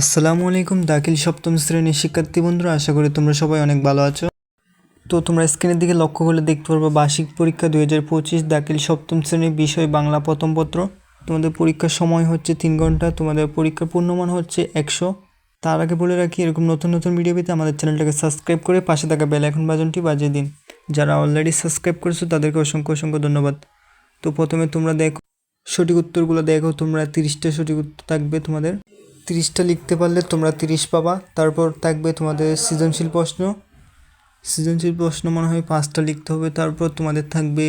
আসসালামু আলাইকুম, দাখিল সপ্তম শ্রেণির শিক্ষার্থী বন্ধুরা, আশা করি তোমরা সবাই অনেক ভালো আছো। তো তোমরা স্ক্রিনের দিকে লক্ষ্য করলে দেখতে পারবে, বার্ষিক পরীক্ষা দুই হাজার পঁচিশ, দাখিল সপ্তম শ্রেণির বিষয় বাংলা প্রথম পত্র। তোমাদের পরীক্ষার সময় হচ্ছে তিন ঘণ্টা, তোমাদের পরীক্ষার পূর্ণমান হচ্ছে একশো। তার আগে বলে রাখি, এরকম নতুন নতুন ভিডিও পেতে আমাদের চ্যানেলটাকে সাবস্ক্রাইব করে পাশে থাকা বেল আইকন বাজনটি বাজিয়ে দিন। যারা অলরেডি সাবস্ক্রাইব করেছ, তাদেরকে অসংখ্য অসংখ্য ধন্যবাদ। তো প্রথমে তোমরা দেখো, সঠিক উত্তরগুলো দেখো, তোমরা তিরিশটা সঠিক উত্তর থাকবে তোমাদের। তিরিশটা লিখতে পারলে তোমরা তিরিশ পাবা। তারপর থাকবে তোমাদের সৃজনশীল প্রশ্ন। সৃজনশীল প্রশ্ন মনে হয় পাঁচটা লিখতে হবে। তারপর তোমাদের থাকবে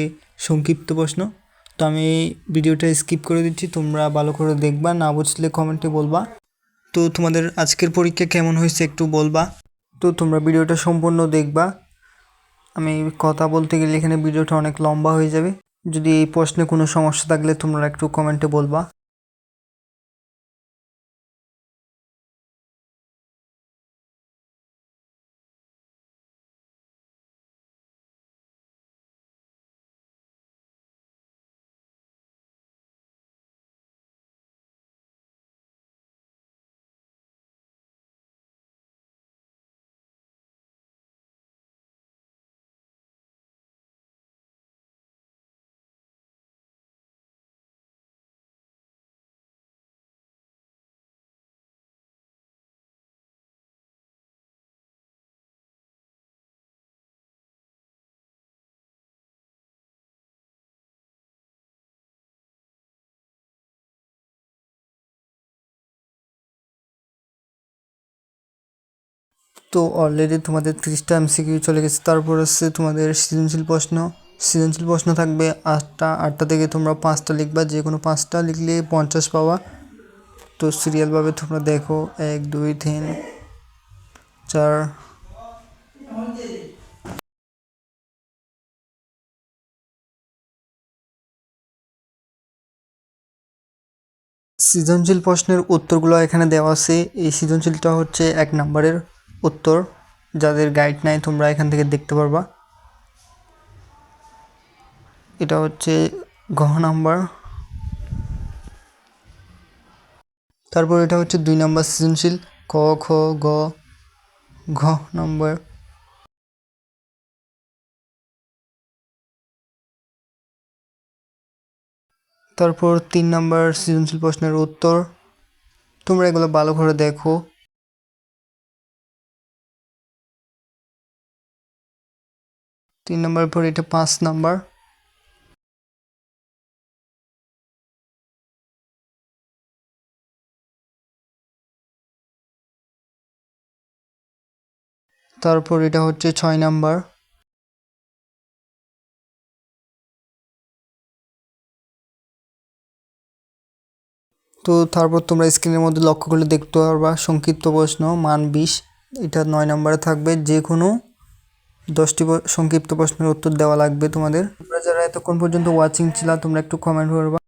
সংক্ষিপ্ত প্রশ্ন। তো আমি ভিডিওটা স্কিপ করে দিচ্ছি। তোমরা ভালো করে দেখবা, না বুঝলে কমেন্টে বলবা। তো তোমাদের আজকের পরীক্ষা কেমন হয়েছে একটু বলবা। তো তোমরা ভিডিওটা সম্পূর্ণ দেখবা। আমি কথা বলতে গেলে এখানে ভিডিওটা অনেক লম্বা হয়ে যাবে। যদি এই প্রশ্নে কোনো সমস্যা থাকলে তোমরা একটু কমেন্টে বলবা। তো অলরেডি তোমাদের তিরিশটা এমসিকিউ চলে গেছে। তারপর হচ্ছে তোমাদের সৃজনশীল প্রশ্ন। সৃজনশীল প্রশ্ন থাকবে আটটা আটটা থেকে তোমরা পাঁচটা লিখবা। যে কোনো পাঁচটা লিখলে পঞ্চাশ পাওয়া। তো সিরিয়ালভাবে তোমরা দেখো, এক, দুই, তিন, চার। সৃজনশীল প্রশ্নের উত্তরগুলো এখানে দেওয়া আছে। এই সৃজনশীলটা হচ্ছে এক নম্বরের। উত্তর, যাদের গাইড নাই, তোমরা এখান থেকে দেখতে পারবা। এটা হচ্ছে ঘ নাম্বার। তারপর এটা হচ্ছে দুই নাম্বার সৃজনশীল। ক, খ, গ, ঘ নম্বর। তারপর তিন নাম্বার সৃজনশীল প্রশ্নের উত্তর। তোমরা এগুলো ভালো করে দেখো। তিন নাম্বার পর এটা পাঁচ নাম্বার। তারপর এটা হচ্ছে ছয় নাম্বার। তো তারপর তোমরা স্ক্রিনের মধ্যে লক্ষ্য করলে দেখতে পারবা। সংক্ষিপ্ত প্রশ্ন, মান বিশ, এটা নয় নম্বরে থাকবে। যে কোনো দশটি সংক্ষিপ্ত প্রশ্নের উত্তর দেওয়া লাগবে তোমাদের। তোমরা যারা এতক্ষণ পর্যন্ত ওয়াচিং ছিলা, তোমরা একটু কমেন্ট করবা।